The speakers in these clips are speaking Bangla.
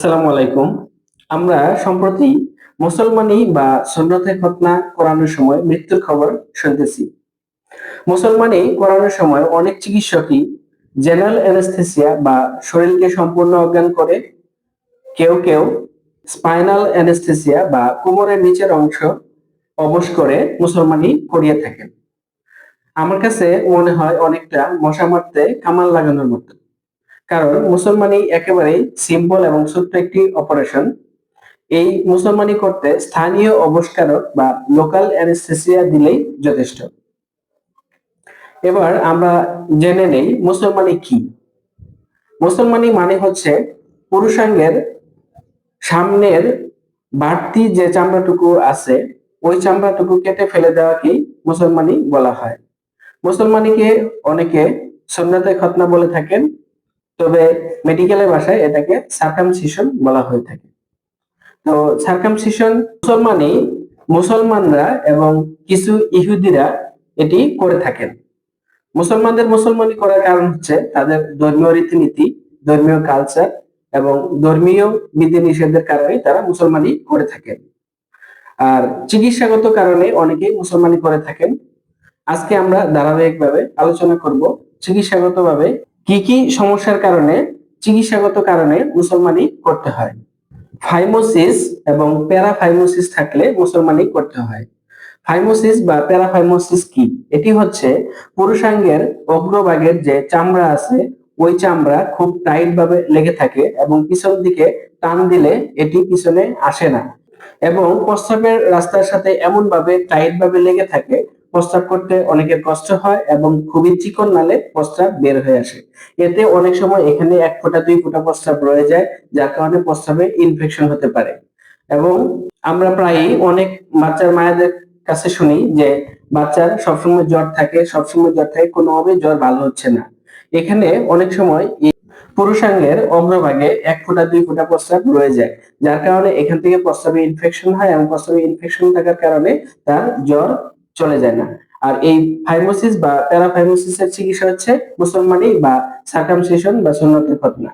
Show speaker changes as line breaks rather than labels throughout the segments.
আসসালামু আলাইকুম। আমরা সম্প্রতি মুসলমানি বা সুন্নতে খতনা করানোর সময় মৃত্যুর খবর শুনতেছি। মুসলমানি করানোর সময় অনেক চিকিৎসকই জেনারেল অ্যানেস্থেসিয়া বা শরীরকে সম্পূর্ণ অজ্ঞান করে। কেউ কেউ স্পাইনাল অ্যানেস্থেসিয়া বা কোমরের নিচের অংশ অবশ করে মুসলমানি করিয়ে থাকেন। আমার কাছে মনে হয় অনেকটা মশা মারতে কামাল লাগানোর মতো। কারণ মুসলমানি একেবারেই সিম্পল এবং ছোট্ট একটি অপারেশন এই মুসলমানি করতে স্থানীয় অবস্কারক বা লোকাল অ্যানেস্থেসিয়া দিলেই যথেষ্ট। এবার আমরা জেনে নেই মুসলমানি কি। মুসলমানি মানে হচ্ছে পুরুষাঙ্গের সামনের বাড়তি যে চামড়াটুকু আছে, ওই চামড়াটুকু কেটে ফেলে দেওয়াকেই মুসলমানি বলা হয়। মুসলমানিকে অনেকে সুন্নাতে খতনা বলে থাকেন তবে মেডিকেলের ভাষায় এটাকে সার্কামসিশন বলা হয়ে থাকে। তো সার্কামসিশন মুসলমানই মুসলমানরা এবং কিছু ইহুদিরা এটি করে থাকেন। মুসলমানদের মুসলমানি করার কারণ হচ্ছে তাদের ধর্মীয় রীতিনীতি, ধর্মীয় কালচার এবং ধর্মীয় বিধিনিষেধের কারণে তারা মুসলমানি করে থাকেন। আর চিকিৎসাগত কারণে অনেকেই মুসলমানি করে থাকেন। আজকে আমরা ধারাবাহিকভাবে আলোচনা করব চিকিৎসাগতভাবে কি কি সমস্যার কারণে, চিকিৎসাগত কারণে মুসলমানি করতে হয়? ফাইমোসিস এবং প্যারাফাইমোসিস থাকলে মুসলমানি করতে হয়। ফাইমোসিস বা প্যারাফাইমোসিস কি? এটি হচ্ছে পুরুষাঙ্গের অগ্রভাগের যে চামড়া আছে, ওই চামড়া খুব টাইট ভাবে লেগে থাকে এবং পিছন দিকে টান দিলে এটি পিছনে আসে না। এবং প্রস্রাবের রাস্তার সাথে এমন ভাবে টাইট ভাবে লেগে থাকে প্রস্রাব করতে অনেকের কষ্ট হয় এবং খুবই চিকন নালে প্রস্রাব বের হয়ে আসে। এতে অনেক সময় এখানে এক ফোঁটা, দুই ফোঁটা প্রস্রাব রয়ে যায়, যার কারণে প্রস্রাবে ইনফেকশন হতে পারে। এবং আমরা প্রায়ই অনেক বাচ্চার মায়েদের কাছে শুনি যে, বাচ্চার সবসময় জ্বর থাকে, সবসময় জ্বর থাকে কোনোভাবে জ্বর ভালো হচ্ছে না। এখানে অনেক সময় পুরুষাঙ্গের অগ্রভাগে এক ফোঁটা, দুই ফোঁটা প্রস্রাব রয়ে যায়, যার কারণে এখান থেকে প্রস্রাবে ইনফেকশন হয় এবং প্রস্রাবে ইনফেকশন থাকার কারণে তার জ্বর চলে যায় না। আর এই ফাইমোসিস বা প্যারাফাইমোসিস এর চিকিৎসা হচ্ছে মুসলমানি বা সার্কামসিশন বা সুন্নতের খতনা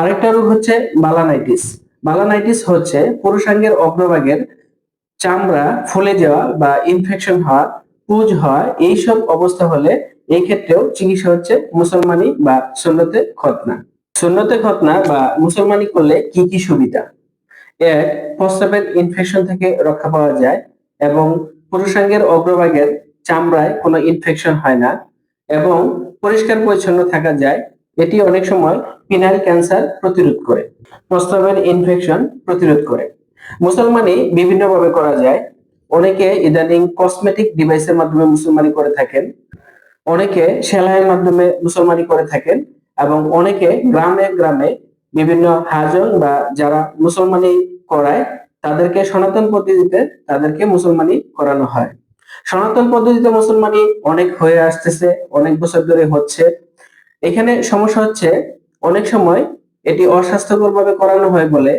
আরেকটা রোগ হচ্ছে বালানাইটিস বালানাইটিস হচ্ছে পুরুষাঙ্গের অগ্রভাগের চামড়া ফুলে যাওয়া বা ইনফেকশন হওয়া, পুজ হওয়া, এইসব অবস্থা হলে এই ক্ষেত্রেও চিকিৎসা হচ্ছে মুসলমানি বা সুন্নতে খতনা সুন্নতে খতনা বা মুসলমানি করলে কি কি সুবিধা? এক, প্রস্রাবের ইনফেকশন থেকে রক্ষা পাওয়া যায় এবং পুরুষাঙ্গের অগ্রভাগের চামড়ায় কোনো ইনফেকশন হয় না এবং পরিষ্কার পরিচ্ছন্ন থাকা যায়। এটি অনেক সময় পিনাইল ক্যান্সার প্রতিরোধ করে, প্রস্রাবের ইনফেকশন প্রতিরোধ করে। মুসলমানি বিভিন্নভাবে করা যায়। অনেকে ইদানিং কসমেটিক ডিভাইসের মাধ্যমে মুসলমানি করে থাকেন, অনেকে সেলাইয়ের মাধ্যমে মুসলমানি করে থাকেন এবং অনেকে গ্রামে গ্রামে বিভিন্ন হাজন বা যারা মুসলমানি করায় তাদেরকে সনাতন পদ্ধতিতে তাদেরকে মুসলমানি করানো হয়। সনাতন পদ্ধতিতে মুসলমানি অনেক হয়ে আসতেছে, অনেক বছর ধরে হচ্ছে। এখানে সমস্যা হচ্ছে, অনেক সময় এটি অস্বাস্থ্যকর ভাবে করানো হয় বলে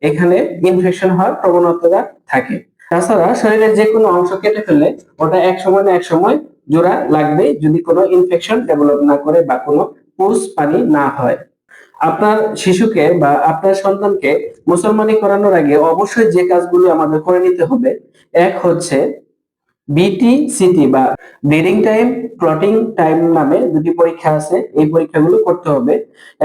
এখানে ইনফেকশন হওয়ার প্রবণতা থাকে। তাছাড়া শরীরের যে কোনো অংশ কেটে ফেলে ওটা এক সময় না এক সময় জোড়া লাগবে যদি কোনো ইনফেকশন ডেভেলপ না করে বা কোনো পুষ পানি না হয়। আপনার শিশুকে বা আপনার সন্তানকে মুসলমানি করানোর আগে অবশ্যই যে কাজগুলো আমাদের করে নিতে হবে, এক হচ্ছে বিটি সিটি বা ব্রিডিং টাইম প্লটিং টাইম নামে দুটি পরীক্ষা আছে, এই পরীক্ষাগুলো করতে হবে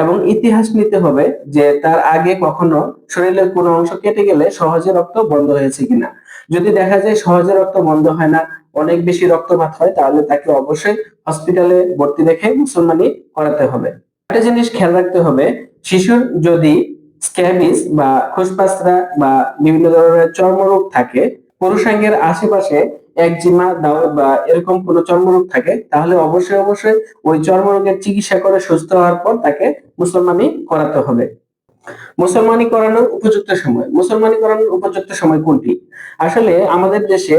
এবং ইতিহাস নিতে হবে যে তার আগে কখনো শরীরের কোনো অংশ কেটে গেলে সহজে রক্ত বন্ধ হয়েছে কিনা। যদি দেখা যায় সহজে রক্ত বন্ধ হয় না, অনেক বেশি রক্তপাত হয়, তাহলে তাকে অবশ্যই হসপিটালে ভর্তি রেখে মুসলমানি করাতে হবে। একটা জিনিস খেয়াল রাখতে হবে, শিশুর যদি স্ক্যাবিস বা খোসপাসরা বা বিভিন্ন ধরনের চর্মরোগ থাকে পুরুষাঙ্গের আশেপাশে একজিমা বা এরকম কোনো চর্মরোগ থাকে, তাহলে অবশ্যই অবশ্যই ওই চর্মরোগের চিকিৎসা করে সুস্থ হওয়ার পর তাকে মুসলমানি করাতে হবে। মুসলমানি করানোর উপযুক্ত সময়, মুসলমানি করানোর উপযুক্ত সময় কোনটি? আসলে আমাদের দেশে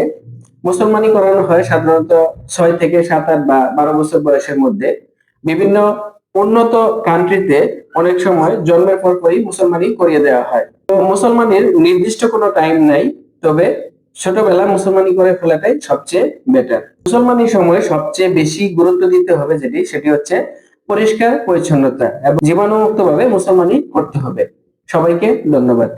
মুসলমানি করানো হয় সাধারণত ছয় থেকে সাত আট বা বারো বছর বয়সের মধ্যে। বিভিন্ন উন্নত কান্ট্রিতে অনেক সময় জন্মের পর পরই মুসলমানি করিয়ে দেওয়া হয়। তো মুসলমানের নির্দিষ্ট কোনো টাইম নাই, তবে ছোটবেলা মুসলমানি করে ফেলাটাই সবচেয়ে বেটার মুসলমানি সময় সবচেয়ে বেশি গুরুত্ব দিতে হবে যেটি, সেটি হচ্ছে পরিষ্কার, পরিচ্ছন্নতা এবং জীবাণুমুক্ত ভাবে মুসলমানি করতে হবে। সবাইকে ধন্যবাদ।